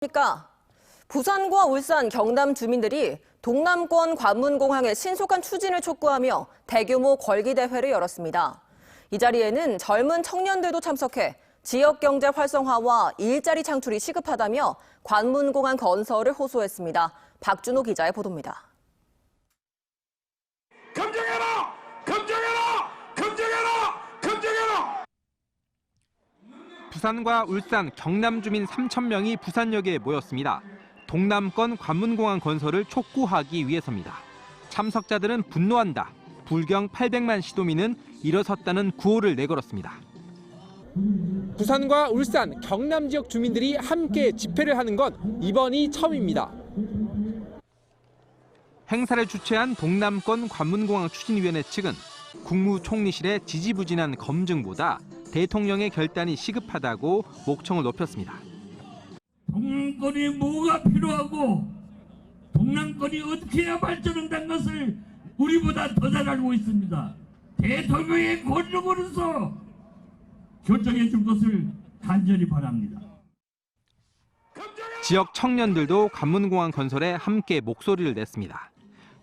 그러니까 부산과 울산, 경남 주민들이 동남권 관문공항의 신속한 추진을 촉구하며 대규모 걸기대회를 열었습니다. 이 자리에는 젊은 청년들도 참석해 지역 경제 활성화와 일자리 창출이 시급하다며 관문공항 건설을 호소했습니다. 박준호 기자의 보도입니다. 검증해라! 검증해라! 검증해라! 검증해라! 부산과 울산, 경남 주민 3천 명이 부산역에 모였습니다. 동남권 관문공항 건설을 촉구하기 위해서입니다. 참석자들은 분노한다. 불경 800만 시도민은 일어섰다는 구호를 내걸었습니다. 부산과 울산, 경남 지역 주민들이 함께 집회를 하는 건 이번이 처음입니다. 행사를 주최한 동남권 관문공항 추진위원회 측은 국무총리실의 지지부진한 검증보다 대통령의 결단이 시급하다고 목청을 높였습니다. 동남권이 뭐가 필요하고 동남권이 어떻게 해야 발전한다는 것을 우리보다 더 잘 알고 있습니다. 대통령의 권력으로서 결정해 줄 것을 간절히 바랍니다. 지역 청년들도 관문공항 건설에 함께 목소리를 냈습니다.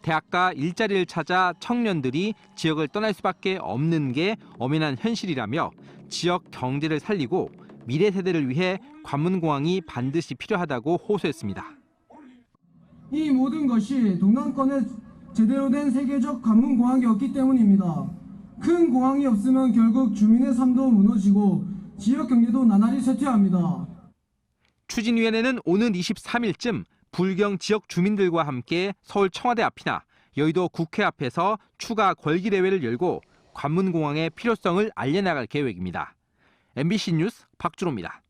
대학가 일자리를 찾아 청년들이 지역을 떠날 수밖에 없는 게 엄연한 현실이라며 지역 경제를 살리고 미래 세대를 위해 관문공항이 반드시 필요하다고 호소했습니다. 이 모든 것이 동남권에 제대로 된 세계적 관문 공항이 없기 때문입니다. 큰 공항이 없으면 결국 주민의 삶도 무너지고 지역 경제도 나날이 쇠퇴합니다. 추진위원회는 오는 23일쯤 불경 지역 주민들과 함께 서울 청와대 앞이나 여의도 국회 앞에서 추가 걸기 대회를 열고 관문공항의 필요성을 알려나갈 계획입니다. MBC 뉴스 박주로입니다.